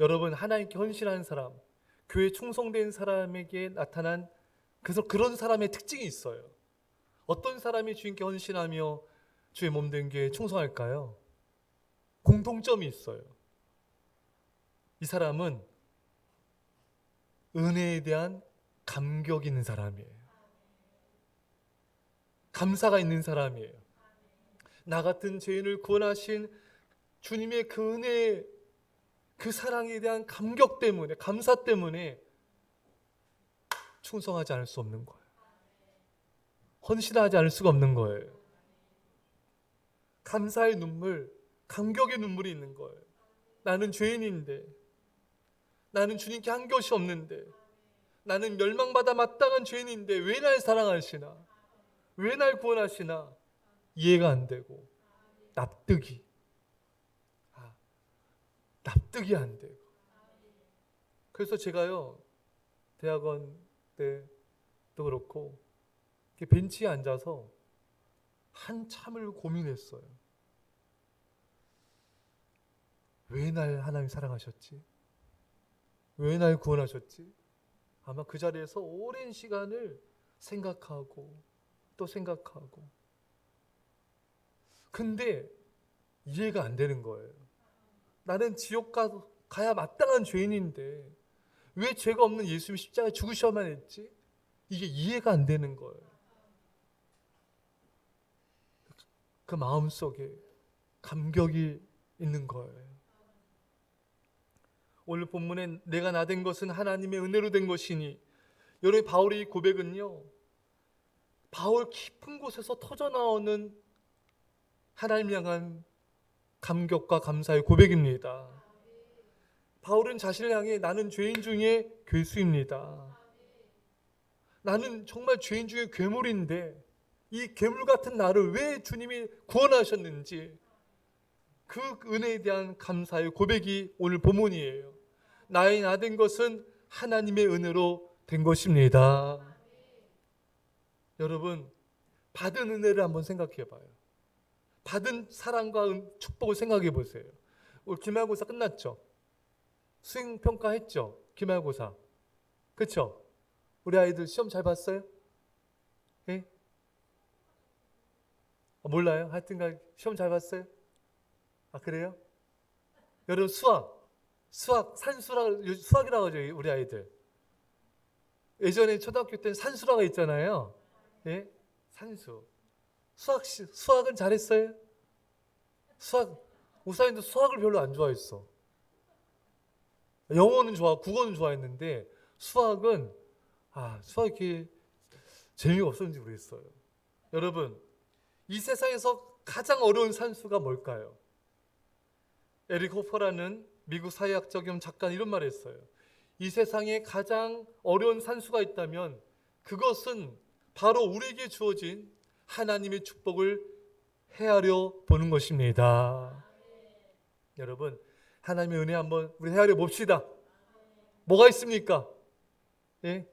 여러분 하나님께 헌신한 사람, 교회 충성된 사람에게 나타난 그래서 그런 사람의 특징이 있어요. 어떤 사람이 주님께 헌신하며 주의 몸된 교회에 충성할까요? 공통점이 있어요. 이 사람은 은혜에 대한 감격 있는 사람이에요. 감사가 있는 사람이에요. 나 같은 죄인을 구원하신 주님의 그 은혜, 그 사랑에 대한 감격 때문에, 감사 때문에 충성하지 않을 수 없는 거예요. 헌신하지 않을 수가 없는 거예요. 감사의 눈물, 감격의 눈물이 있는 거예요. 나는 죄인인데, 나는 주님께 한 것이 없는데, 나는 멸망받아 마땅한 죄인인데 왜 날 사랑하시나? 왜 날 구원하시나? 이해가 안 되고 납득이 아, 납득이 안 되고 그래서 제가요 대학원 때도 그렇고 벤치에 앉아서 한참을 고민했어요. 왜 날 하나님 사랑하셨지? 왜 날 구원하셨지? 아마 그 자리에서 오랜 시간을 생각하고 또 생각하고 근데 이해가 안 되는 거예요. 나는 지옥 가, 가야 마땅한 죄인인데 왜 죄가 없는 예수님이 십자가에 죽으셔야만 했지? 이게 이해가 안 되는 거예요. 그 마음 속에 감격이 있는 거예요. 오늘 본문에 내가 나 된 것은 하나님의 은혜로 된 것이니 여러분 바울의 이 고백은요. 바울 깊은 곳에서 터져 나오는 하나님 향한 감격과 감사의 고백입니다. 바울은 자신을 향해 나는 죄인 중에 괴수입니다. 나는 정말 죄인 중에 괴물인데 이 괴물 같은 나를 왜 주님이 구원하셨는지 그 은혜에 대한 감사의 고백이 오늘 본문이에요. 나의 나된 것은 하나님의 은혜로 된 것입니다. 여러분, 받은 은혜를 한번 생각해 봐요. 받은 사랑과 은- 축복을 생각해 보세요. 오늘 기말고사 끝났죠? 수행 평가했죠? 기말고사. 그렇죠? 우리 아이들 시험 잘 봤어요? 예? 아, 몰라요? 하여튼간 시험 잘 봤어요? 아 그래요? 여러분 수학 수학 산수라 수학이라고 하죠 우리 아이들 예전에 초등학교 때는 산수라가 있잖아요 예 산수 수학 시, 수학은 잘했어요 수학 우사님도 수학을 별로 안 좋아했어 영어는 좋아 국어는 좋아했는데 수학은 아 수학이 재미가 없었는지 모르겠어요 여러분 이 세상에서 가장 어려운 산수가 뭘까요? 에릭 호퍼라는 미국 사회학자 겸 작가는 이런 말을 했어요. 이 세상에 가장 어려운 산수가 있다면 그것은 바로 우리에게 주어진 하나님의 축복을 헤아려 보는 것입니다. 여러분, 하나님의 은혜 한번 우리 헤아려 봅시다. 뭐가 있습니까? 예?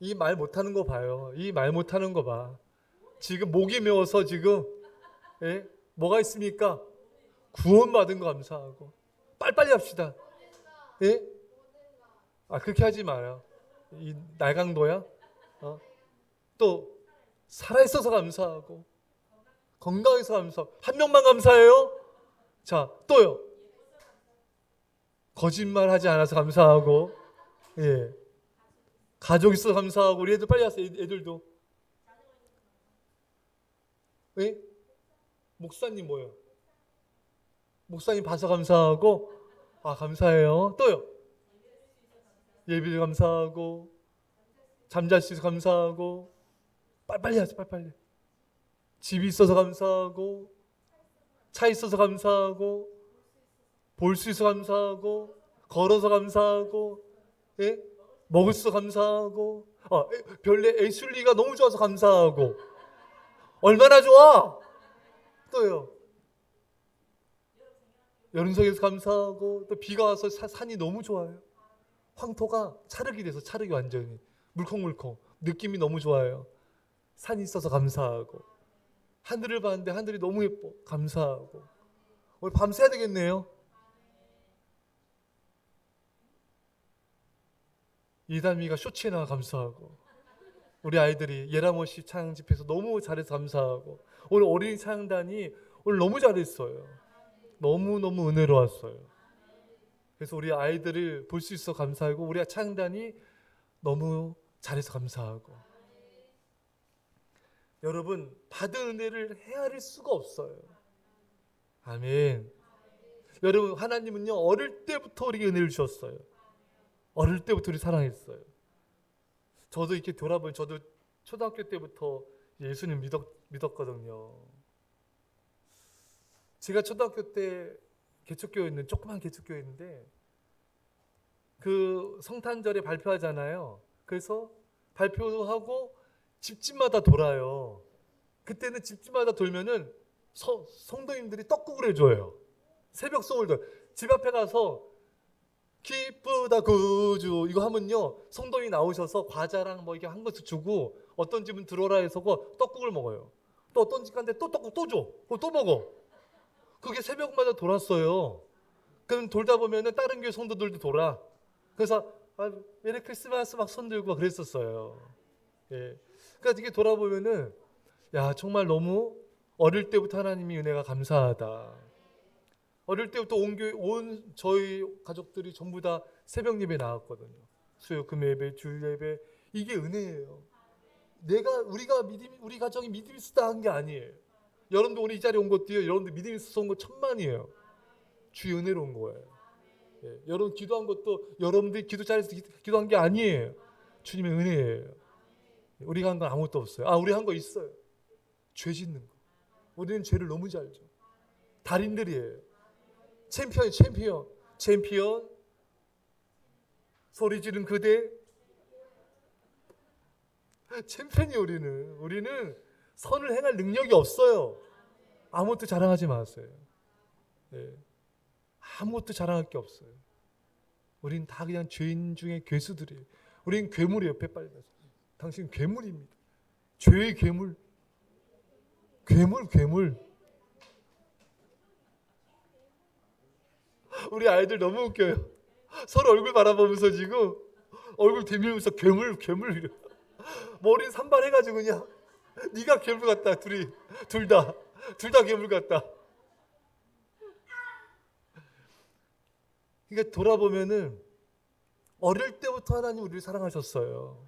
이 말 못하는 거 봐요. 이 말 못하는 거 봐. 지금 목이 메어서 지금 예? 뭐가 있습니까? 구원받은 거 감사하고 빨리빨리 합시다. 예? 아 그렇게 하지 마요. 이 날강도야. 어? 또 살아 있어서 감사하고 건강해서 감사. 한 명만 감사해요. 자 또요. 거짓말 하지 않아서 감사하고 예. 가족 있어서 감사하고 우리 애들 빨리 하세요. 애들도. 예? 목사님 뭐요? 목사님 봐서 감사하고 아 감사해요. 또요. 예비를 감사하고 잠잘 수 있어서 감사하고 빨리빨리 하세요. 빨리빨리. 집이 있어서 감사하고 차 있어서 감사하고 볼 수 있어서 감사하고 걸어서 감사하고 예? 먹을 수 감사하고 아, 에- 별내 애슐리가 너무 좋아서 감사하고 얼마나 좋아? 또요. 여름석에서 감사하고 또 비가 와서 사- 산이 너무 좋아요. 황토가 찰흙이 돼서 찰흙이 완전히 물컹물컹 느낌이 너무 좋아요. 산이 있어서 감사하고 하늘을 봤는데 하늘이 너무 예뻐 감사하고 오늘 밤새야 되겠네요. 이담이가 쇼츠에 나와 감사하고 우리 아이들이 예라모시 찬양 집에서 너무 잘해서 감사하고 오늘 어린이 찬양단이 오늘 너무 잘했어요. 너무 너무 은혜로웠어요. 그래서 우리 아이들을 볼 수 있어 감사하고 우리 찬양단이 너무 잘해서 감사하고 여러분 받은 은혜를 헤아릴 수가 없어요. 아멘. 여러분 하나님은요 어릴 때부터 우리에게 은혜를 주셨어요. 어릴 때부터 우리 사랑했어요. 저도 이렇게 돌아보면 저도 초등학교 때부터 예수님 믿었, 믿었거든요. 제가 초등학교 때 개척교회는 조그만 개척교회인데 그 성탄절에 발표하잖아요. 그래서 발표하고 집집마다 돌아요. 그때는 집집마다 돌면은 서, 성도님들이 떡국을 해줘요. 새벽 소울들 집 앞에 가서 기쁘다 구주 이거 하면요 성도님 나오셔서 과자랑 뭐 이게 한 것을 주고 어떤 집은 들어오라 해서 그 떡국을 먹어요. 또 어떤 집 간데 또 떡국 또 줘. 그거 또 먹어. 그게 새벽마다 돌았어요. 그럼 돌다 보면은 다른 교회 성도들도 돌아. 그래서 아, 메리 크리스마스 막 손들고 그랬었어요. 예. 그러니까 이게 돌아보면은 야 정말 너무 어릴 때부터 하나님이 은혜가 감사하다. 어릴 때부터 온 교회 온 저희 가족들이 전부 다 새벽 예배 나왔거든요. 수요 금 예배, 주일 예배 이게 은혜예요. 내가 우리가 믿음 우리 가정이 믿음이 있다 한 게 아니에요. 여러분도 오늘 이 자리에 온 것도요. 여러분들 믿음이 있어서 온거 천만이에요. 주의 은혜로 온 거예요. 예, 여러분 기도한 것도 여러분들이 기도 자리에서 기- 기도한 게 아니에요. 주님의 은혜예요. 우리가 한 건 아무것도 없어요. 아, 우리 한 거 있어요. 죄 짓는 거. 우리는 죄를 너무 잘 져. 달인들이에요. 챔피언, 챔피언, 챔피언. 소리 지른 그대. 챔피언이 우리는. 우리는 선을 행할 능력이 없어요. 아무것도 자랑하지 마세요. 예. 아무것도 자랑할 게 없어요. 우린 다 그냥 죄인 중에 괴수들이에요. 우린 괴물이에요. 빨리 가서. 당신 괴물입니다. 죄의 괴물. 괴물, 괴물. 우리 아이들 너무 웃겨요. 서로 얼굴 바라보면서 지금 얼굴 대밀면서 괴물, 괴물. 머리 산발해가지고 그냥 네가 괴물 같다. 둘이 둘 다. 둘 다 괴물 같다. 그러니까 돌아보면은 어릴 때부터 하나님 우리를 사랑하셨어요.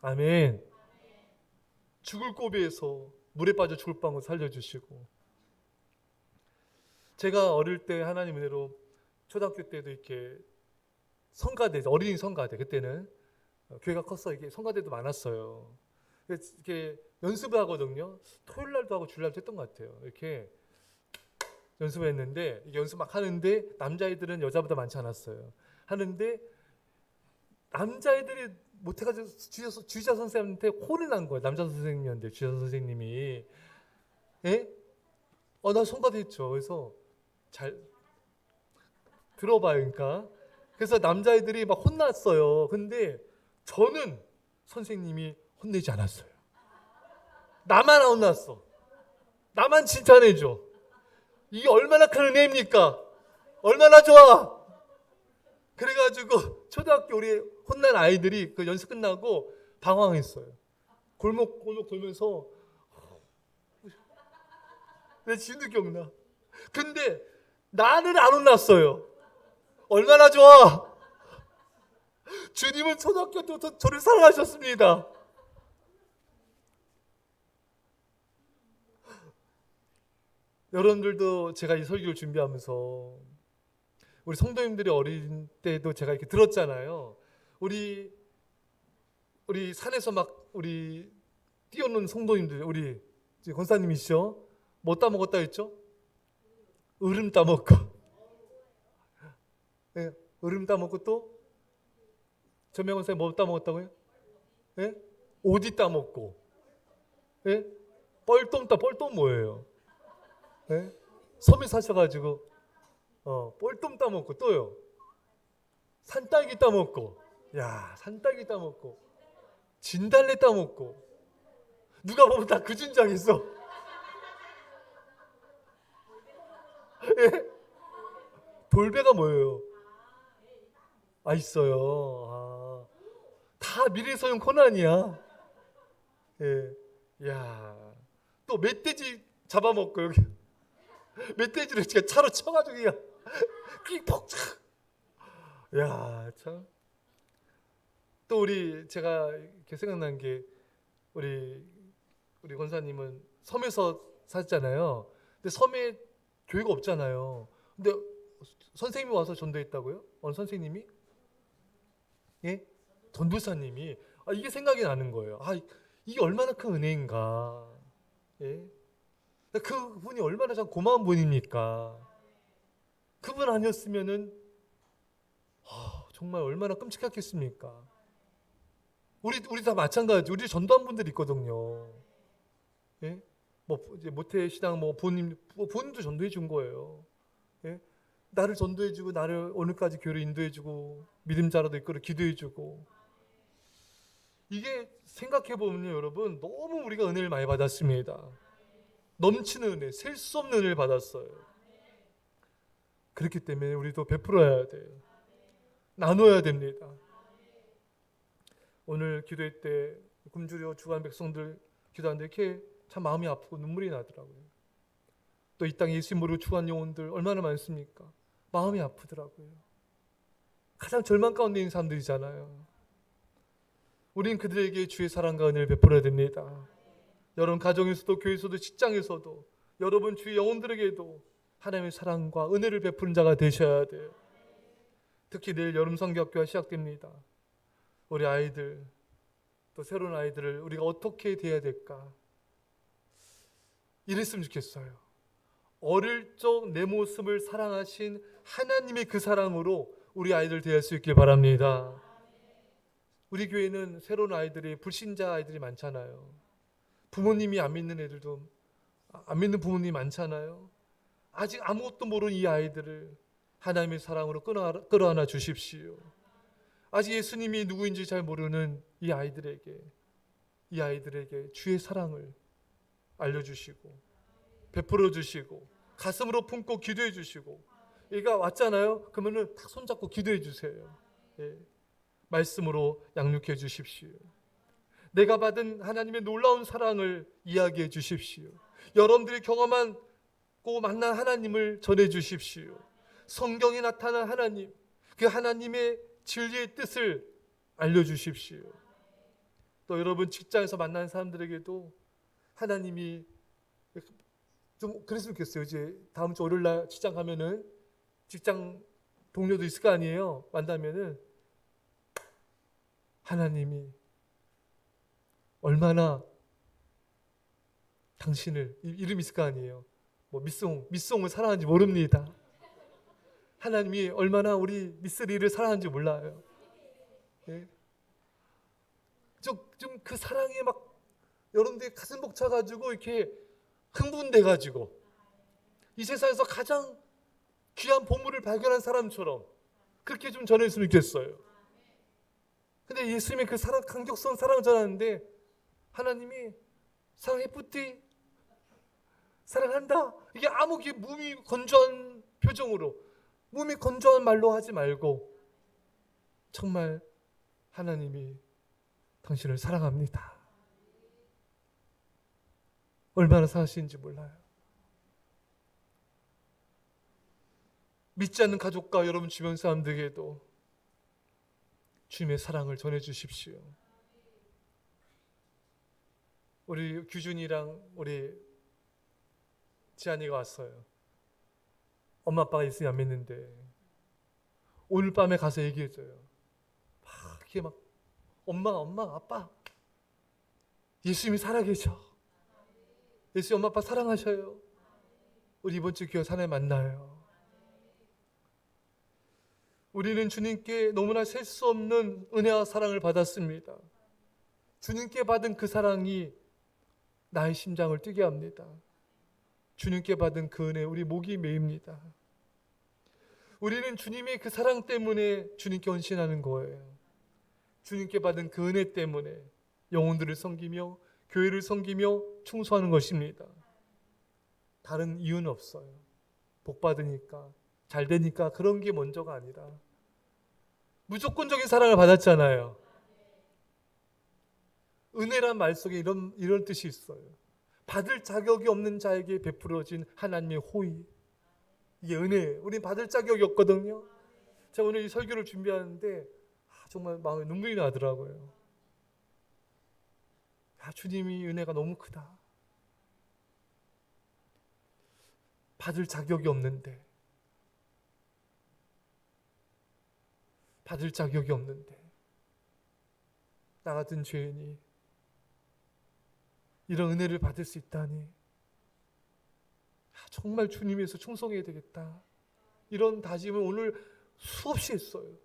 아멘. 죽을 고비에서 물에 빠져 죽을 거 살려주시고 제가 어릴 때 하나님 은혜로 초등학교 때도 이렇게 성가대 어린이 성가대 그때는 어, 교회가 컸어 이게 성가대도 많았어요. 이렇게 연습을 하거든요. 토요일 날도 하고 주일 날도 했던 것 같아요. 이렇게 연습을 했는데 연습 막 하는데 남자애들은 여자보다 많지 않았어요. 하는데 남자애들이 못해가지고 주자, 주자 선생님한테 혼을 난 거예요. 남자 선생님이었는데 주자 선생님이 예? 어, 나 성가대 했죠. 그래서 잘 들어봐요, 그러니까. 그래서 남자애들이 막 혼났어요. 근데 저는 선생님이 혼내지 않았어요. 나만 안 혼났어. 나만 칭찬해줘. 이게 얼마나 큰 은혜입니까? 얼마나 좋아? 그래가지고 초등학교 우리 혼난 아이들이 그 연습 끝나고 방황했어요. 골목 골목 돌면서 내 지금도 기억나. 근데 나는 안 혼났어요. 얼마나 좋아? 주님은 초등학교 때부터 저를 사랑하셨습니다. 여러분들도 제가 이 설교를 준비하면서 우리 성도님들이 어린 때도 제가 이렇게 들었잖아요. 우리 우리 산에서 막 우리 뛰어노는 성도님들 우리 권사님이시죠? 뭐 따먹었다 했죠? 으름 따먹고 예, 으름 따먹고 또 전명원 선생님 뭐 따먹었다고요? 예? 오디 따먹고 예? 뻘똥 따 뻘똥 뭐예요? 예? 섬에 사셔가지고 어, 뻘똥 따먹고 또요. 산딸기 따먹고. 야, 산딸기 따먹고. 진달래 따먹고. 누가 보면 다그 준장했어. 예? 돌배가 뭐예요? 아, 있어요. 아. 다 미래 소용 코난이야. 예, 야, 또 멧돼지 잡아먹고 여기 멧돼지를 제가 차로 쳐가지고 그냥 킥폭 야, 참. 또 우리 제가 이렇게 생각난 게 우리 우리 권사님은 섬에서 사셨잖아요. 근데 섬에 교회가 없잖아요. 근데 선생님이 와서 전도했다고요? 어느 선생님이? 예? 전도사님이 아, 이게 생각이 나는 거예요. 아, 이게 얼마나 큰 은혜인가. 예? 그 분이 얼마나 참 고마운 분입니까? 그분 아니었으면은 아, 정말 얼마나 끔찍했겠습니까? 우리 우리 다 마찬가지. 우리 전도한 분들 있거든요. 예? 뭐 이제 모태 신앙 뭐뭐 본인도 전도해 준 거예요. 예? 나를 전도해 주고 나를 오늘까지 교회를 인도해 주고 믿음자라도 이끌어 기도해 주고 이게 생각해 보면요, 여러분 너무 우리가 은혜를 많이 받았습니다. 넘치는 은혜, 셀 수 없는 은혜를 받았어요. 그렇기 때문에 우리도 베풀어야 돼요. 나눠야 됩니다. 오늘 기도회 때 굶주려 죽은 백성들 기도하는데 이렇게 참 마음이 아프고 눈물이 나더라고요. 또 이 땅에 예수 모르고 죽은 영혼들 얼마나 많습니까? 마음이 아프더라고요. 가장 절망 가운데 있는 사람들이잖아요. 우린 그들에게 주의 사랑과 은혜를 베풀어야 됩니다. 여러분 가정에서도 교회에서도 직장에서도 여러분 주의 영혼들에게도 하나님의 사랑과 은혜를 베푸는 자가 되셔야 돼요. 특히 내일 여름 성교학교가 시작됩니다. 우리 아이들 또 새로운 아이들을 우리가 어떻게 대해야 될까? 이랬으면 좋겠어요. 어릴 적 내 모습을 사랑하신 하나님의 그 사랑으로 우리 아이들 대할 수 있길 바랍니다. 우리 교회는 새로운 아이들이 불신자 아이들이 많잖아요. 부모님이 안 믿는 애들도 안 믿는 부모님이 많잖아요. 아직 아무것도 모르는 이 아이들을 하나님의 사랑으로 끌어안아, 주십시오. 아직 예수님이 누구인지 잘 모르는 이 아이들에게 이 아이들에게 주의 사랑을 알려주시고 베풀어 주시고 가슴으로 품고 기도해 주시고 얘가 왔잖아요. 그러면은 탁 손잡고 기도해 주세요. 예. 말씀으로 양육해 주십시오. 내가 받은 하나님의 놀라운 사랑을 이야기해 주십시오. 여러분들이 경험한 고 만난 하나님을 전해 주십시오. 성경에 나타난 하나님, 그 하나님의 진리의 뜻을 알려 주십시오. 또 여러분 직장에서 만난 사람들에게도 하나님이 좀 그랬으면 좋겠어요. 이제 다음 주 월요일 날 직장 가면은 직장 동료도 있을 거 아니에요. 만나면은 하나님이 얼마나 당신을 이- 이름 있을 거 아니에요. 뭐 미송 미송을 사랑하는지 모릅니다. 하나님이 얼마나 우리 미쓰리를 사랑하는지 몰라요. 예? 좀좀 그 사랑에 막 여러분들이 가슴 벅차 가지고 이렇게 흥분돼 가지고 이 세상에서 가장 귀한 보물을 발견한 사람처럼 그렇게 좀 전했으면 좋겠어요. 근데 예수님의 그 사랑 강격스러운 사랑을 전하는데 하나님이 사랑해 뿌띠 사랑한다 이게 아무 게 몸이 건조한 표정으로 몸이 건조한 말로 하지 말고 정말 하나님이 당신을 사랑합니다. 얼마나 사시는지 몰라요. 믿지 않는 가족과 여러분 주변 사람들에게도 주님의 사랑을 전해 주십시오. 우리 규준이랑 우리 지안이가 왔어요. 엄마 아빠가 있으니 안 믿는데 오늘 밤에 가서 얘기해줘요. 막 이렇게 막 엄마 엄마 아빠 예수님이 살아계셔. 예수 엄마 아빠 사랑하셔요. 우리 이번 주 교회 산에 만나요. 우리는 주님께 너무나 셀 수 없는 은혜와 사랑을 받았습니다. 주님께 받은 그 사랑이 나의 심장을 뛰게 합니다. 주님께 받은 그 은혜 우리 목이 메입니다. 우리는 주님의 그 사랑 때문에 주님께 헌신하는 거예요. 주님께 받은 그 은혜 때문에 영혼들을 섬기며 교회를 섬기며 충성하는 것입니다. 다른 이유는 없어요. 복 받으니까 잘 되니까 그런 게 먼저가 아니라 무조건적인 사랑을 받았잖아요. 은혜란 말 속에 이런 이런 뜻이 있어요. 받을 자격이 없는 자에게 베풀어진 하나님의 호의. 이게 은혜. 우린 받을 자격이 없거든요. 제가 오늘 이 설교를 준비하는데 아, 정말 마음에 눈물이 나더라고요. 아, 주님이 은혜가 너무 크다. 받을 자격이 없는데 받을 자격이 없는데 나 같은 죄인이 이런 은혜를 받을 수 있다니 아, 정말 주님에서 충성해야 되겠다. 이런 다짐을 오늘 수없이 했어요.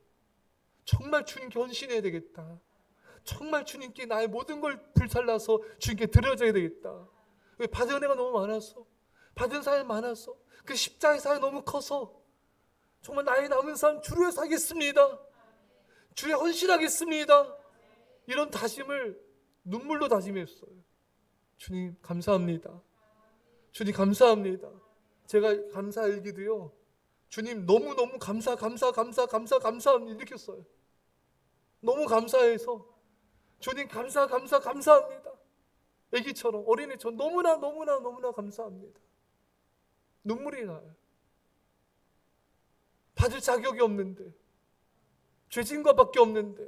정말 주님께 헌신해야 되겠다. 정말 주님께 나의 모든 걸 불살라서 주님께 드려져야 되겠다. 왜 받은 은혜가 너무 많아서 받은 사연 많아서 그 십자가의 사연 너무 커서 정말 나의 남은 삶 주를 위해 살겠습니다. 주에 헌신하겠습니다. 이런 다짐을 눈물로 다짐했어요. 주님 감사합니다. 주님 감사합니다. 제가 감사 일기도요. 주님 너무 너무 감사 감사 감사 감사 감사합니다 써요. 너무 감사해서 주님 감사 감사 감사합니다. 애기처럼 어린애처럼 너무나 너무나 너무나 감사합니다. 눈물이 나요. 받을 자격이 없는데 죄진과밖에 없는데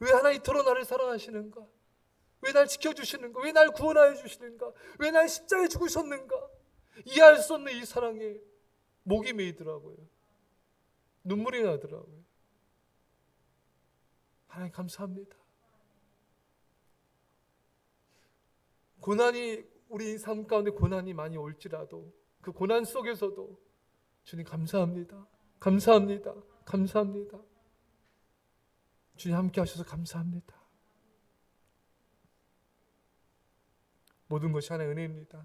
왜 하나 이토록 나를 사랑하시는가? 왜 날 지켜주시는가? 왜 날 구원하여 주시는가? 왜 날 십자가에 죽으셨는가? 이해할 수 없는 이 사랑에 목이 메이더라고요. 눈물이 나더라고요. 하나님 감사합니다. 고난이 우리 삶 가운데 고난이 많이 올지라도 그 고난 속에서도 주님 감사합니다. 감사합니다. 감사합니다. 주님 함께 하셔서 감사합니다. 모든 것이 하나의 은혜입니다.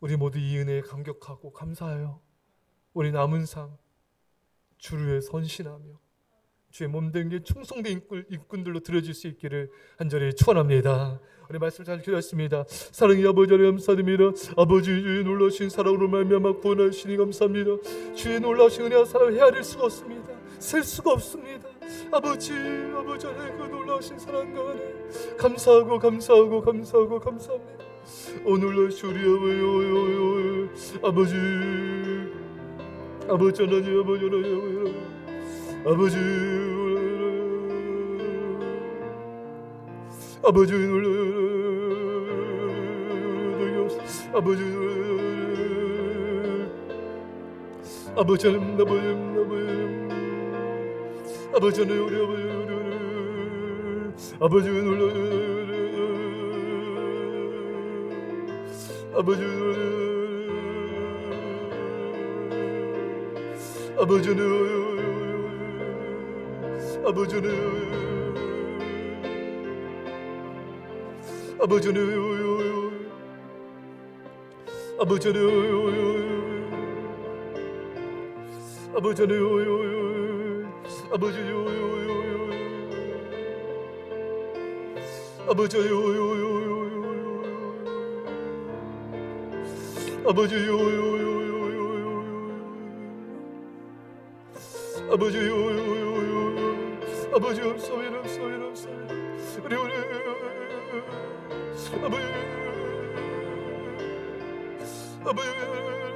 우리 모두 이 은혜에 감격하고 감사하여 우리 남은 삶 주를 위해 선신하며 주의 몸된 게 충성된 일꾼- 일꾼들로 들어질 수 있기를 한절에 축원합니다. 우리 말씀 잘 들었습니다. 사랑의 아버지 감사드립니다. 아버지 주의 놀라신 사랑으로 말미암아 구원하시니 감사합니다. 주의 놀라신 은혜와 사랑을 헤아릴 수가 없습니다. 셀 수가 없습니다. 아버지 아버지 하나님 그 놀라신 사랑과 은혜 감사하고 감사하고 감사하고 감사합니다. 오늘 주리 아버지 아버지 아버지 하나님 아버지 하나님 아버지 아버지 아버지 아버지 하나님 아버지 아버지 하나님 우리 아버지 아버지 아버지 아버지는 아버지는 아버지는 아버지는 아버지는 아버지 아버지 아버지 아버지 아버지 없어요 없어요 없어요 우리 우리 아버지 아버지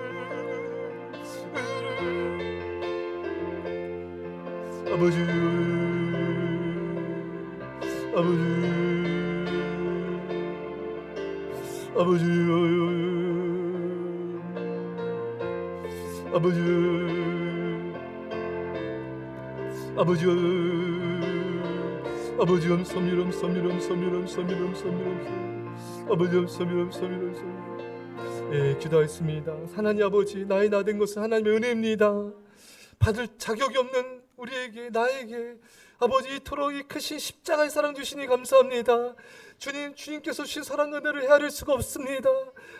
아버지. 아버지. 아버지. 아버지. 아버지. 아버지 감사합니다 감사합니다 감사합니다 감사합니다 감사합니다 아버지 감사합니다 감사합니다 감사합니다 예, 기도했습니다. 하나님 아버지 나의 나 된 것은 하나님의 은혜입니다. 받을 자격이 없는 우리에게 나에게. 아버지 이토록 이 크신 십자가의 사랑 주시니 감사합니다. 주님 주님께서 주신 사랑 은혜를 헤아릴 수가 없습니다.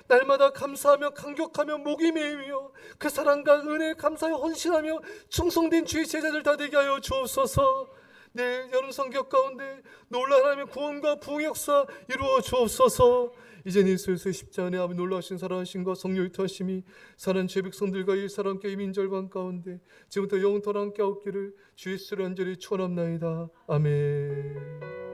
날마다 감사하며 감격하며 목이 메이며 그 사랑과 은혜 감사에 헌신하며 충성된 주의 제자들 다 되게 하여 주옵소서. 내 여름 성격 가운데 하나님의 구원과 부흥 역사 이루어 주옵소서 이제 예수의 십자가에 아버지 놀라우신 사랑하신과 성령의 터심이 사는 죄 백성들과 이 사람께 이 민절반 가운데 지금부터 영원토록 함께 없기를 주의 한절히 축원합나이다. 아멘